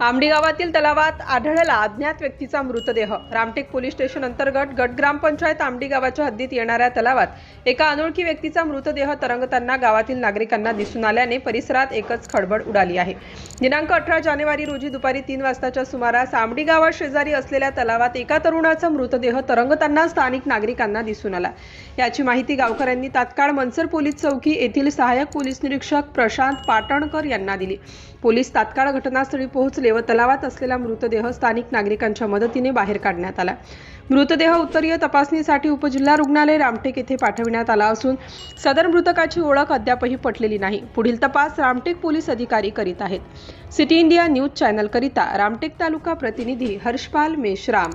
आमडी गावातील तलावात आढळला अज्ञात व्यक्तीचा मृतदेह. रामटेक पोलीस स्टेशन अंतर्गत गट ग्रामपंचायत आमडी गावाच्या हद्दीत येणाऱ्या तलावात एका अनोळखी व्यक्तीचा मृतदेह तरंगताना गावातील नागरिकांना दिसून आल्याने परिसरात एकच खळबळ उडाली आहे. दिनांक अठरा जानेवारी रोजी दुपारी तीन वाजताच्या सुमारास आमडी गावात शेजारी असलेल्या तलावात एका तरुणाचा मृतदेह तरंगताना स्थानिक नागरिकांना दिसून आला. याची माहिती गावकऱ्यांनी तात्काळ मनसर पोलीस चौकी येथील सहाय्यक पोलीस निरीक्षक प्रशांत पाटणकर यांना दिली. पोलीस तात्काळ घटनास्थळी पोहोचले. व तलावात असलेला मृतदेह स्थानिक नागरिकांच्या मदतीने बाहेर काढण्यात आला. मृतदेह उत्तरीय तपासणीसाठी उपजिल्हा रुग्णालय रामटेक येथे पाठविण्यात आला असून सदर मृतकाची ओळख अद्यापही पटलेली नाही. पुढील तपास रामटेक पोलीस अधिकारी करीत आहेत. सिटी इंडिया न्यूज चॅनलकरिता रामटेक तालुका प्रतिनिधी हर्षपाल मेश्राम.